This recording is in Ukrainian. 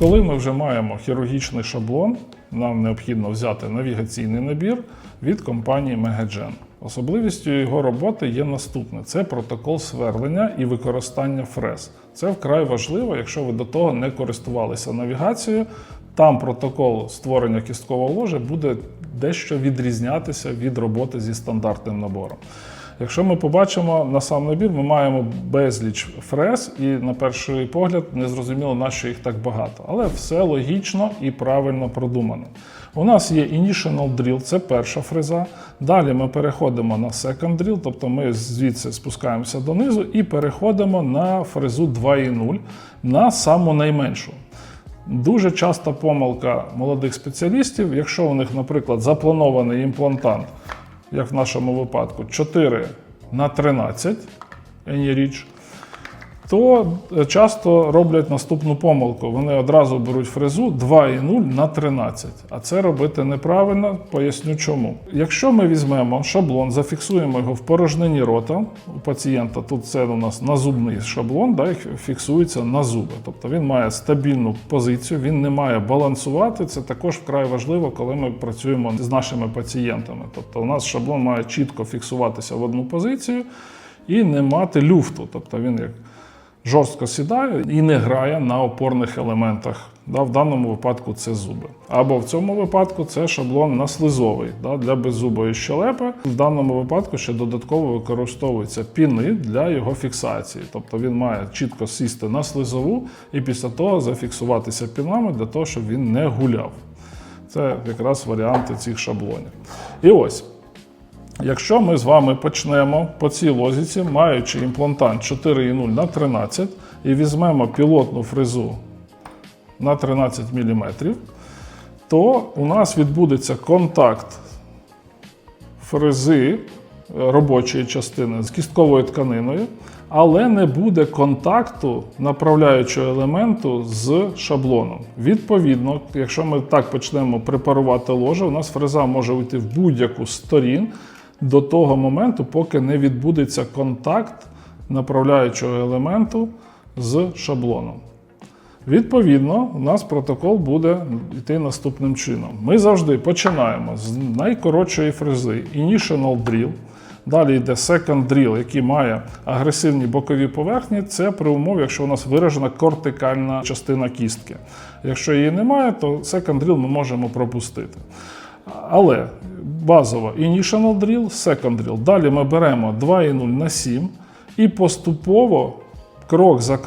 Коли ми вже маємо хірургічний шаблон, нам необхідно взяти навігаційний набір від компанії Megagen. Особливістю його роботи є наступне: це протокол сверлення і використання фрез. Це вкрай важливо, якщо ви до того не користувалися навігацією. Там протокол створення кісткового ложа буде дещо відрізнятися від роботи зі стандартним набором. Якщо ми побачимо на сам набір, ми маємо безліч фрез, і на перший погляд не зрозуміло, на що їх так багато. Але все логічно і правильно продумано. У нас є Initial Drill, це перша фреза. Далі ми переходимо на Second Drill, тобто ми звідси спускаємося донизу і переходимо на фрезу 2.0 на саму найменшу. Дуже часта помилка молодих спеціалістів, якщо у них, наприклад, запланований імплантант, як в нашому випадку, 4 на 13 any річ, то часто роблять наступну помилку. Вони одразу беруть фрезу 2,0 на 13. А це робити неправильно, поясню чому. Якщо ми візьмемо шаблон, зафіксуємо його в порожнині рота у пацієнта, тут це у нас назубний шаблон, да, фіксується на зуби. Тобто він має стабільну позицію, він не має балансувати. Це також вкрай важливо, коли ми працюємо з нашими пацієнтами. Тобто у нас шаблон має чітко фіксуватися в одну позицію і не мати люфту. Тобто він як жорстко сідає і не грає на опорних елементах. Да, в даному випадку це зуби. Або в цьому випадку це шаблон наслизовий да, для беззубої щелепи. В даному випадку ще додатково використовуються піни для його фіксації. Тобто він має чітко сісти на слизову і після того зафіксуватися пінами для того, щоб він не гуляв. Це якраз варіанти цих шаблонів. І ось. Якщо ми з вами почнемо по цій лозіці, маючи імплантант 4,0 на 13 і візьмемо пілотну фрезу на 13 мм, то у нас відбудеться контакт фрези е, робочої частини з кістковою тканиною, але не буде контакту направляючого елементу з шаблоном. Відповідно, якщо ми так почнемо препарувати ложе, у нас фреза може уйти в будь-яку з сторін до того моменту, поки не відбудеться контакт направляючого елементу з шаблоном. Відповідно, у нас протокол буде йти наступним чином. Ми завжди починаємо з найкоротшої фрези Initial Drill. Далі йде Second Drill, який має агресивні бокові поверхні. Це при умові, якщо у нас виражена кортикальна частина кістки. Якщо її немає, то Second Drill ми можемо пропустити. Але базово Initial Drill, Second Drill. Далі ми беремо 2,0 на 7 і поступово крок за кроком